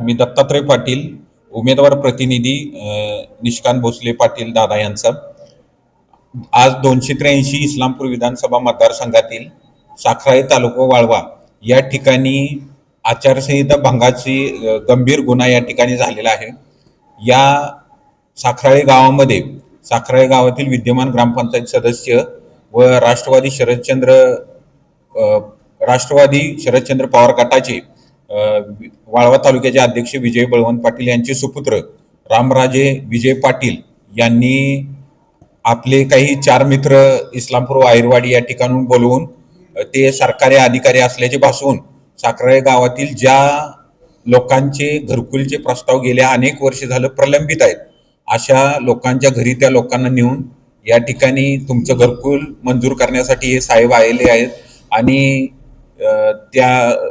मी दत्तात्रय पाटील उमेदवार प्रतिनिधी निष्कांत भोसले पाटील दादा यांचा. आज दोनशे त्र्याऐंशी इस्लामपूर विधानसभा मतदारसंघातील साखराई तालुका वाळवा या ठिकाणी आचारसंहिता भंगाची गंभीर गुन्हा या ठिकाणी झालेला आहे. या साखराळे गावामध्ये साखराळे गावातील विद्यमान ग्रामपंचायत सदस्य व राष्ट्रवादी शरदचंद्र राष्ट्रवादी शरदचंद्र पवार गटाचे वाळवा तालुक्याचे अध्यक्ष विजय बळवंत पाटील यांचे सुपुत्र रामराजे विजय पाटील यांनी आपले काही चार मित्र इस्लामपूर वायरवाडी या ठिकाणून बोलवून ते सरकारी अधिकारी असल्याचे भासवून साखराळे गावातील ज्या लोकांचे घरकुलचे प्रस्ताव गेल्या अनेक वर्ष झालं प्रलंबित आहेत अशा लोकांच्या घरी त्या लोकांना नेऊन या ठिकाणी तुमचं घरकुल मंजूर करण्यासाठी हे साहेब आलेले आहेत आणि त्या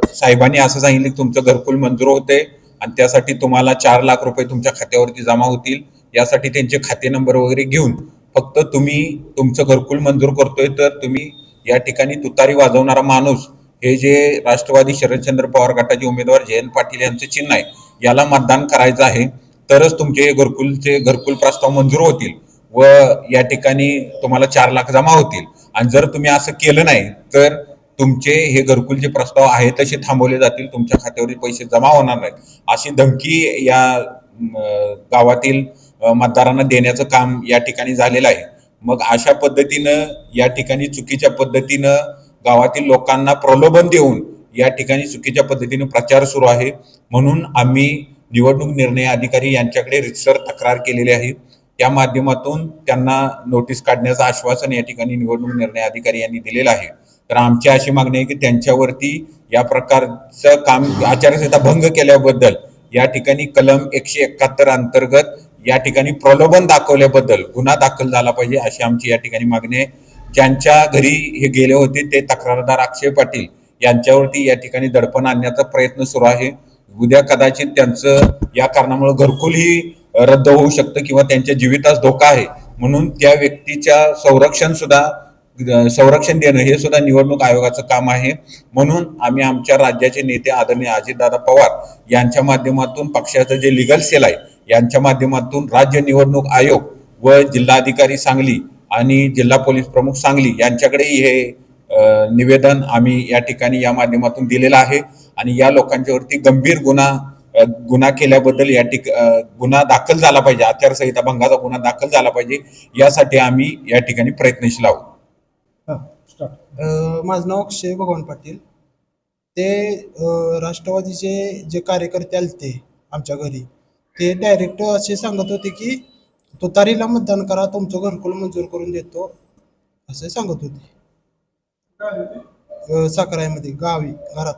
साहेबांनी असं सांगितलं की तुमचं घरकुल मंजूर होते आणि त्यासाठी तुम्हाला चार लाख रुपये तुमच्या खात्यावरती जमा होतील. यासाठी त्यांचे खाते नंबर वगैरे घेऊन फक्त तुम्ही तुमचं घरकुल मंजूर करतोय तर तुम्ही या ठिकाणी तुतारी वाजवणारा माणूस हे जे राष्ट्रवादी शरदचंद्र पवार गटाचे उमेदवार जयंत पाटील यांचं चिन्ह आहे याला मतदान करायचं आहे तरच तुमचे घरकुलचे घरकुल प्रस्ताव मंजूर होतील व या ठिकाणी तुम्हाला चार लाख जमा होतील. आणि जर तुम्ही असं केलं नाही तर तुमचे हे घरकुलचे प्रस्ताव आहे तसे थांबवले जातील तुमच्या खात्यावरील पैसे जमा होणार नाहीत. अशी धमकी या गावातील मतदारांना देण्याचं काम या ठिकाणी झालेलं आहे. मग अशा पद्धतीनं या ठिकाणी चुकीच्या पद्धतीनं गावातील लोकांना प्रलोभन देऊन या ठिकाणी चुकीच्या पद्धतीने प्रचार सुरू आहे. म्हणून आम्ही निवडणूक निर्णय अधिकारी यांच्याकडे रितसर तक्रार केलेली आहे. त्या माध्यमातून त्यांना नोटीस काढण्याचं आश्वासन या ठिकाणी निवडणूक निर्णय अधिकारी यांनी दिलेलं आहे. तर आमची अशी मागणी आहे की त्यांच्यावरती या प्रकारचं काम आचारसंहिता भंग केल्याबद्दल या ठिकाणी कलम एकशे एकाहत्तर अंतर्गत या ठिकाणी प्रलोभन दाखवल्याबद्दल गुन्हा दाखल झाला पाहिजे अशी आमची या ठिकाणी मागणी आहे. ज्यांच्या घरी हे गेले होते ते तक्रारदार अक्षय पाटील यांच्यावरती या ठिकाणी दडपण आणण्याचा प्रयत्न सुरू आहे. उद्या कदाचित त्यांचं या कारणामुळे घरकुलही रद्द होऊ शकतं किंवा त्यांच्या जीवितास धोका आहे. म्हणून त्या व्यक्तीच्या संरक्षण सुद्धा संरक्षण देणं हे सुद्धा निवडणूक आयोगाचं काम आहे. म्हणून आम्ही आमच्या राज्याचे नेते आदरणीय अजितदादा पवार यांच्या माध्यमातून पक्षाचं जे लिगल सेल आहे यांच्या माध्यमातून राज्य निवडणूक आयोग व जिल्हाधिकारी सांगली आणि जिल्हा पोलीस प्रमुख सांगली यांच्याकडेही हे निवेदन आम्ही या ठिकाणी या माध्यमातून दिलेलं आहे. आणि या लोकांच्यावरती गंभीर गुन्हा गुन्हा केल्याबद्दल या ठिक गुन्हा दाखल झाला पाहिजे. आचारसंहिता भंगाचा गुन्हा दाखल झाला पाहिजे. यासाठी आम्ही या ठिकाणी प्रयत्नशील आहोत. स्टार्ट माझं नाव अक्षय भगवान पाटील. ते राष्ट्रवादीचे जे कार्यकर्ते आलते आमच्या घरी ते डायरेक्ट असे सांगत होते की तुतारीला मतदान करा तुमचं घरकुल मंजूर करून देतो असे सांगत होते. साखराईमध्ये गावी घरात.